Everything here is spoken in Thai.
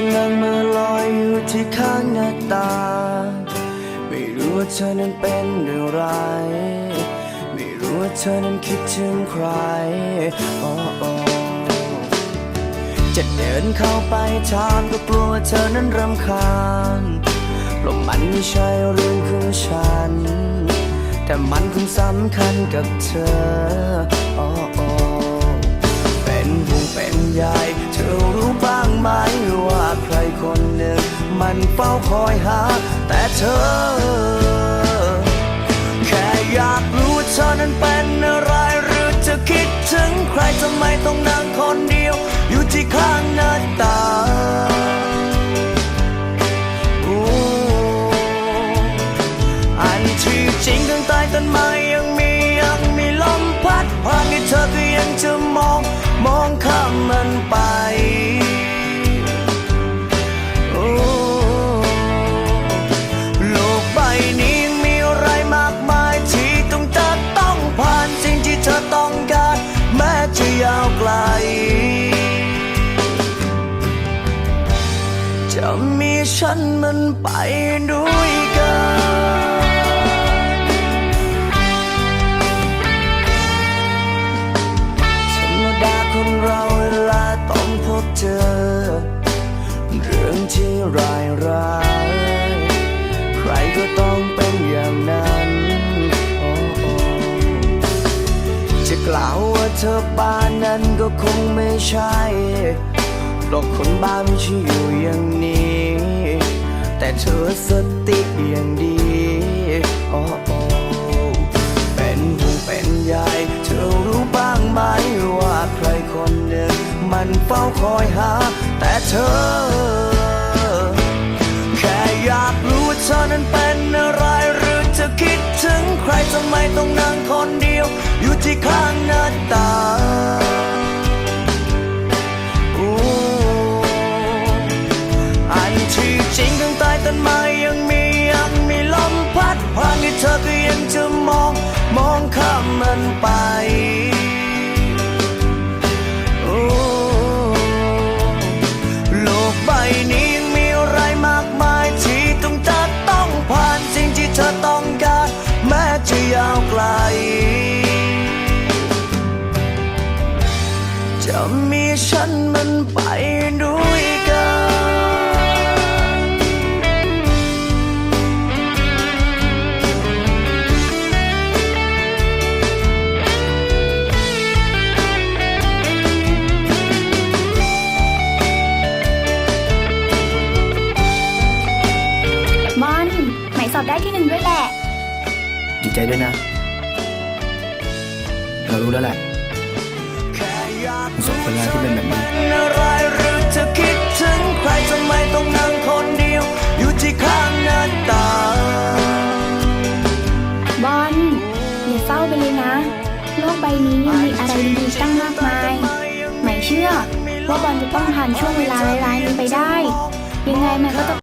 ฉันนั่งมาลอยอยู่ที่ข้างหน้าตา ไม่รู้ว่าเธอนั้นเป็นอะไร ไม่รู้ว่าเธอนั้นคิดถึงใครโอ้โอจะเดินเข้าไปถามก็กลัวเธอนั้นรำคาญเพราะมันไม่ใช่เรื่องของฉัน แต่มันคงสำคัญกับเธอังเฝ้าคอยหา แต่เธอ แค่อยากรู้ว่าเธอนั้นไป จะมีฉันมันไปด้วยกันธรรมดาคนเราเวลาต้องพบเจอ เรื่องที่ร้ายร้ายใครก็ต้องเป็นอย่างนั้นจะกล่าวว่าเธอบ้านนั้นก็คงไม่ใช่ เพราะคนบ้าไม่ใช่อยู่อย่างนี้ แต่เธอสติอย่างดีโอ้โอเป็นห่วงเป็นใยเธอรู้บ้างไหมว่าใครคนหนึ่งมันเฝ้าคอยหา แต่เธอ แค่อยากรู้ว่าเธอนั้นเป็นอะไรหรือเธอคิดถึงใครทำไมต้องนั่งคนเดียว อยู่ที่ข้า นไป โอ้ โลกใบนี้มีอะไรมากมายที่ต้องจะต้องผ่านสิ่งที่เธอต้องการ แม้จะยาวไกล จะมีฉันมันไปด้วย อบได้ที่หนึ่งด้วยแหละ ดีใจด้วยนะ เรารู้แล้วแหละสองคนร้ายที่เป็นแบบนี้อะไรหรือเธอคิดถึงใครทำไมต้องนั่งคนเดียว อยู่ที่ข้างหน้าต่างบอลอย่าเศร้าไปเลยนะ โลกใบนี้ยังมีอะไรดีๆตั้งมากมายไหมเชื่อ ว่าบอลจะต้องผ่านช่วงเวลาร้ายๆนี้ไปได้ ยังไงมันก็จะ